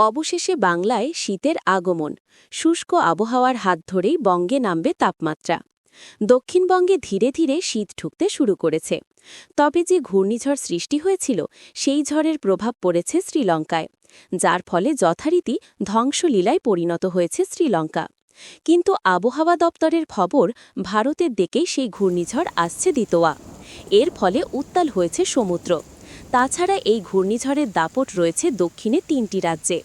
অবশেষে বাংলায় শীতের আগমন। শুষ্ক আবহাওয়ার হাত ধরেই বঙ্গে নামবে তাপমাত্রা। দক্ষিণবঙ্গে ধীরে ধীরে শীত ঢুকতে শুরু করেছে। তবে যে ঘূর্ণিঝড় সৃষ্টি হয়েছিল, সেই ঝড়ের প্রভাব পড়েছে শ্রীলঙ্কায়, যার ফলে যথারীতি ধ্বংসলীলায় পরিণত হয়েছে শ্রীলঙ্কা। কিন্তু আবহাওয়া দপ্তরের খবর ভারতের দিকেই সেই ঘূর্ণিঝড় আসছে দিতোয়া। এর ফলে উত্তাল হয়েছে সমুদ্র। তাছাড়া এই ঘূর্ণিঝড়ের দাপট রয়েছে দক্ষিণে তিনটি রাজ্যে।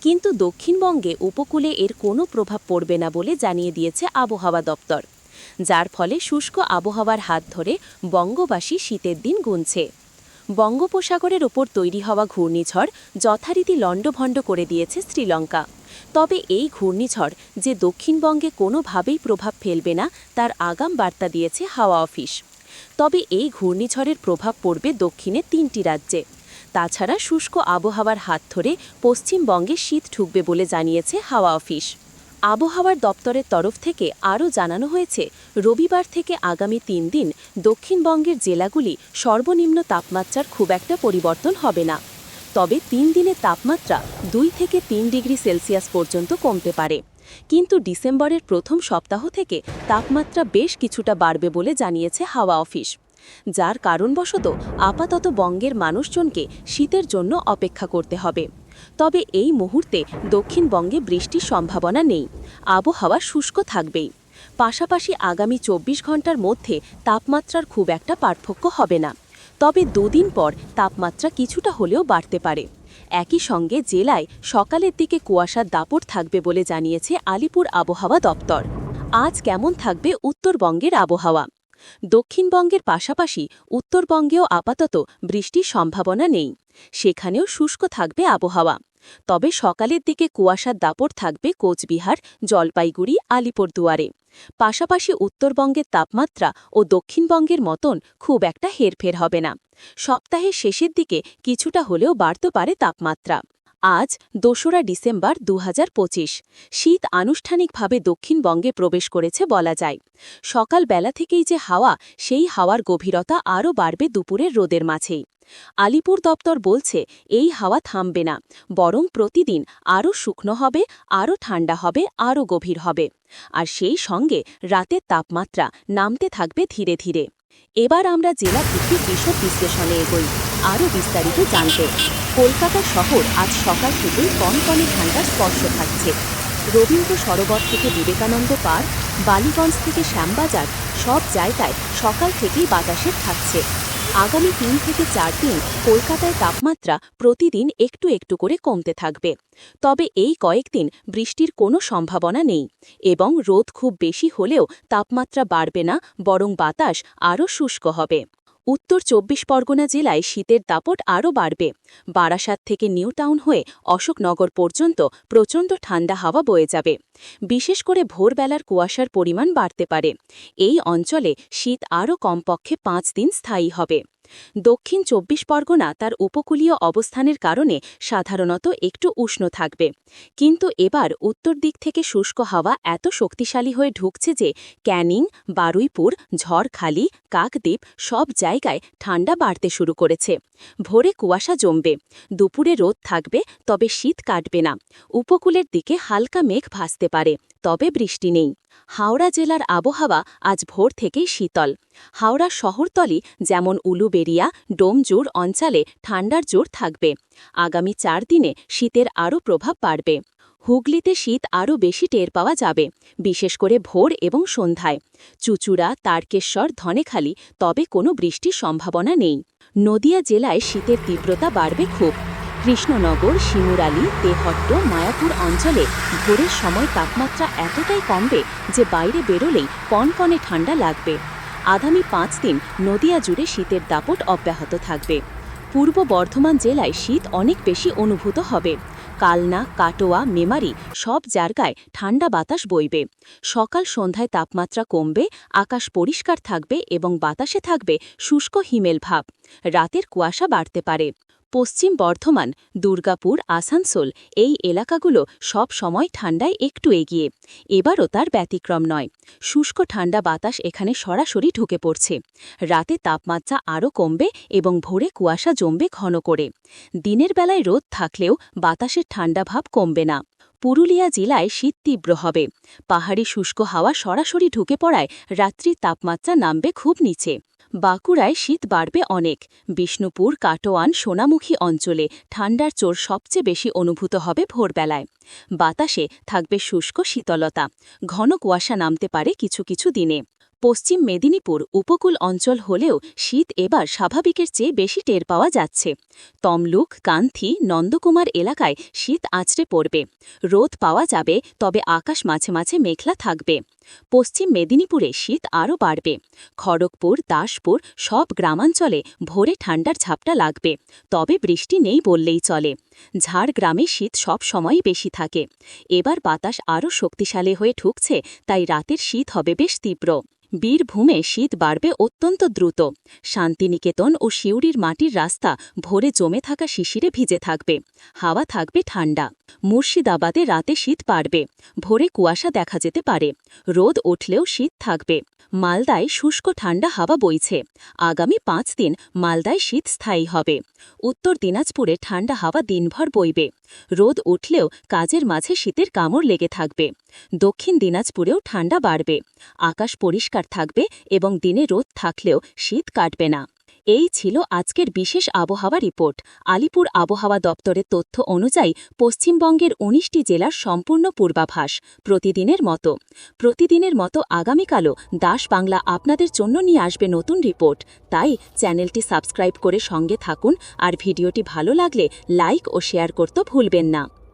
কিন্তু দক্ষিণবঙ্গে উপকূলে এর কোনো প্রভাব পড়বে না বলে জানিয়ে দিয়েছে আবহাওয়া দপ্তর। যার ফলে শুষ্ক আবহাওয়ার হাত ধরে বঙ্গবাসী শীতের দিন গুনছে। বঙ্গোপসাগরের ওপর তৈরি হওয়া ঘূর্ণিঝড় যথারীতি লণ্ডভণ্ড করে দিয়েছে শ্রীলঙ্কা। তবে এই ঘূর্ণিঝড় যে দক্ষিণবঙ্গে কোনোভাবেই প্রভাব ফেলবে না, তার আগাম বার্তা দিয়েছে হাওয়া অফিস। তবে এই ঘূর্ণিঝড়ের প্রভাব পড়বে দক্ষিণে তিনটি রাজ্যে। তাছাড়া শুষ্ক আবহাওয়ার হাত ধরে পশ্চিমবঙ্গে শীত ঢুকবে বলে জানিয়েছে হাওয়া অফিস। আবহাওয়ার দপ্তরের তরফ থেকে আরও জানানো হয়েছে, রবিবার থেকে আগামী তিন দিন দক্ষিণবঙ্গের জেলাগুলি সর্বনিম্ন তাপমাত্রার খুব একটা পরিবর্তন হবে না। তবে তিন দিনের তাপমাত্রা দুই থেকে তিন ডিগ্রি সেলসিয়াস পর্যন্ত কমতে পারে। কিন্তু ডিসেম্বরের প্রথম সপ্তাহ থেকে তাপমাত্রা বেশ কিছুটা বাড়বে বলে জানিয়েছে হাওয়া অফিস। যার কারণবশত আপাতত বঙ্গের মানুষজনকে শীতের জন্য অপেক্ষা করতে হবে। তবে এই মুহূর্তে দক্ষিণবঙ্গে বৃষ্টির সম্ভাবনা নেই। আবহাওয়া শুষ্ক থাকবেই। পাশাপাশি আগামী চব্বিশ ঘণ্টার মধ্যে তাপমাত্রার খুব একটা পার্থক্য হবে না। তবে দুদিন পর তাপমাত্রা কিছুটা হলেও বাড়তে পারে। একই সঙ্গে জেলায় সকালের দিকে কুয়াশার দাপট থাকবে বলে জানিয়েছে আলিপুর আবহাওয়া দপ্তর। আজ কেমন থাকবে উত্তরবঙ্গের আবহাওয়া? দক্ষিণবঙ্গের পাশাপাশি উত্তরবঙ্গেও আপাতত বৃষ্টির সম্ভাবনা নেই। সেখানেও শুষ্ক থাকবে আবহাওয়া। তবে সকালের দিকে কুয়াশার দাপট থাকবে কোচবিহার, জলপাইগুড়ি, আলিপুরদুয়ারে। পাশাপাশি উত্তরবঙ্গের তাপমাত্রা ও দক্ষিণবঙ্গের মতন খুব একটা হেরফের হবে না। সপ্তাহের শেষের দিকে কিছুটা হলেও বাড়তে পারে তাপমাত্রা। আজ দোসরা ডিসেম্বর দু হাজার পঁচিশ। শীত আনুষ্ঠানিকভাবে দক্ষিণবঙ্গে প্রবেশ করেছে বলা যায়। সকালবেলা থেকেই যে হাওয়া, সেই হাওয়ার গভীরতা আরও বাড়বে দুপুরের রোদের মাঝেই। আলিপুর দপ্তর বলছে, এই হাওয়া থামবে না, বরং প্রতিদিন আরও শুকনো হবে, আরও ঠান্ডা হবে, আরও গভীর হবে। আর সেই সঙ্গে রাতের তাপমাত্রা নামতে থাকবে ধীরে ধীরে। এবার আমরা জেলা ভিত্তিক বিশদ বিশ্লেষণে এগোই। আরও বিস্তারিত জানতে কলকাতা শহর আজ সকাল থেকেই কনকনে ঠান্ডার স্পর্শ থাকছে রবীন্দ্র সরোবর থেকে বিবেকানন্দ পার্ক, বালিগঞ্জ থেকে শ্যামবাজার, সব জায়গায় সকাল থেকেই বাতাসের থাকছে। আগামী তিন থেকে চার দিন কলকাতায় তাপমাত্রা প্রতিদিন একটু একটু করে কমতে থাকবে। তবে এই কয়েকদিন বৃষ্টির কোনো সম্ভাবনা নেই এবং রোদ খুব বেশি হলেও তাপমাত্রা বাড়বে না, বরং বাতাস আরও শুষ্ক হবে। উত্তর চব্বিশ পরগনা জেলায় শীতের দাপট আরও বাড়বে। বারাসাত থেকে নিউ টাউন হয়ে অশোকনগর পর্যন্ত প্রচণ্ড ঠান্ডা হাওয়া বয়ে যাবে। বিশেষ করে ভোরবেলার কুয়াশার পরিমাণ বাড়তে পারে। এই অঞ্চলে শীত আরও কমপক্ষে পাঁচ দিন স্থায়ী হবে। দক্ষিণ চব্বিশ পরগনা তার উপকূলীয় অবস্থানের কারণে সাধারণত একটু উষ্ণ থাকবে। কিন্তু এবার উত্তর দিক থেকে শুষ্ক হাওয়া এত শক্তিশালী হয়ে ঢুকছে যে ক্যানিং, বারুইপুর, ঝড়খালি, কাকদ্বীপ সব জায়গায় ঠান্ডা বাড়তে শুরু করেছে। ভোরে কুয়াশা জমবে। দুপুরে রোদ থাকবে, তবে শীত কাটবে না। উপকূলের দিকে হালকা মেঘ ভাসতে পারে, তবে বৃষ্টি নেই। হাওড়া জেলার আবহাওয়া আজ ভোর থেকেই শীতল। হাওড়া শহরতলি যেমন উলুবেরিয়া ডোমজুর অঞ্চলে ঠান্ডার জোর থাকবে। আগামী চার দিনে শীতের আরও প্রভাব বাড়বে। হুগলিতে শীত আরও বেশি টের পাওয়া যাবে, বিশেষ করে ভোর এবং সন্ধ্যায়। চুচুড়া, তারকেশ্বর, ধনেখালি, তবে কোনো বৃষ্টির সম্ভাবনা নেই। নদিয়া জেলায় শীতের তীব্রতা বাড়বে খুব। কৃষ্ণনগর, শিমুরালি, তেহট্ট, মায়াপুর অঞ্চলে ভোরের সময় তাপমাত্রা এতটাই কমবে যে বাইরে বেরোলেই কনকনে ঠান্ডা লাগবে। আগামী পাঁচ দিন নদিয়া জুড়ে শীতের দাপট অব্যাহত থাকবে। পূর্ব বর্ধমান জেলায় শীত অনেক বেশি অনুভূত হবে। কালনা, কাটোয়া, মেমারি সব জায়গায় ঠান্ডা বাতাস বইবে। সকাল সন্ধ্যায় তাপমাত্রা কমবে, আকাশ পরিষ্কার থাকবে এবং বাতাসে থাকবে শুষ্ক হিমেল ভাব। রাতের কুয়াশা বাড়তে পারে। পশ্চিম বর্ধমান, দুর্গাপুর, আসানসোল এই এলাকাগুলো সব সময় ঠান্ডায় একটু এগিয়ে। এবারও তার ব্যতিক্রম নয়। শুষ্ক ঠান্ডা বাতাস এখানে সরাসরি ঢুকে পড়ছে। রাতে তাপমাত্রা আরও কমবে এবং ভোরে কুয়াশা জমবে ঘন করে। দিনের বেলায় রোদ থাকলেও বাতাসের ঠান্ডা ভাব কমবে না। পুরুলিয়া জেলায় শীত তীব্র হবে। পাহাড়ি শুষ্ক হাওয়া সরাসরি ঢুকে পড়ায় রাত্রির তাপমাত্রা নামবে খুব নিচে। বাঁকুড়ায় শীত বাড়বে অনেক। বিষ্ণুপুর, কাটোয়ান, সোনামুখী অঞ্চলে ঠান্ডার চোর সবচেয়ে বেশি অনুভূত হবে ভোরবেলায়। বাতাসে থাকবে শুষ্ক শীতলতা। ঘন কুয়াশা নামতে পারে কিছু কিছু দিনে। পশ্চিম মেদিনীপুর উপকূল অঞ্চল হলেও শীত এবার স্বাভাবিকের চেয়ে বেশি টের পাওয়া যাচ্ছে। তমলুক, কান্থি, নন্দকুমার এলাকায় শীত আছড়ে পড়বে। রোদ পাওয়া যাবে, তবে আকাশ মাঝে মাঝে মেঘলা থাকবে। পশ্চিম মেদিনীপুরে শীত আরও বাড়বে। খড়গপুর, দাসপুর সব গ্রামাঞ্চলে ভোরে ঠান্ডার ঝাপটা লাগবে, তবে বৃষ্টি নেই বললেই চলে। ঝাড়গ্রামে শীত সব সময়ই বেশি থাকে। এবার বাতাস আরও শক্তিশালী হয়ে ঠুকছে তাই রাতের শীত হবে বেশ তীব্র। বীরভূমে শীত বাড়বে অত্যন্ত দ্রুত। শান্তিনিকেতন ও শিউরির মাটির রাস্তা ভোরে জমে থাকা শিশিরে ভিজে থাকবে। হাওয়া থাকবে ঠান্ডা। মুর্শিদাবাদে রাতে শীত বাড়বে। ভোরে কুয়াশা দেখা যেতে পারে। রোদ উঠলেও শীত থাকবে। মালদায় শুষ্ক ঠান্ডা হাওয়া বইছে। আগামী পাঁচ দিন মালদায় শীত স্থায়ী হবে। উত্তর দিনাজপুরে ঠান্ডা হাওয়া দিনভর বইবে। রোদ উঠলেও কাজের মাঝে শীতের কামড় লেগে থাকবে। দক্ষিণ দিনাজপুরেও ঠান্ডা বাড়বে। আকাশ পরিষ্কার থাকবে এবং দিনে রোদ থাকলেও শীত কাটবে না। এই ছিল আজকের বিশেষ আবহাওয়া রিপোর্ট। আলিপুর আবহাওয়া দপ্তরের তথ্য অনুযায়ী পশ্চিমবঙ্গের উনিশটি জেলার সম্পূর্ণ পূর্বাভাস প্রতিদিনের মতো। প্রতিদিনের মতো আগামীকালও দাস বাংলা আপনাদের জন্য নিয়ে আসবে নতুন রিপোর্ট। তাই চ্যানেলটি সাবস্ক্রাইব করে সঙ্গে থাকুন আর ভিডিওটি ভালো লাগলে লাইক ও শেয়ার করতে ভুলবেন না।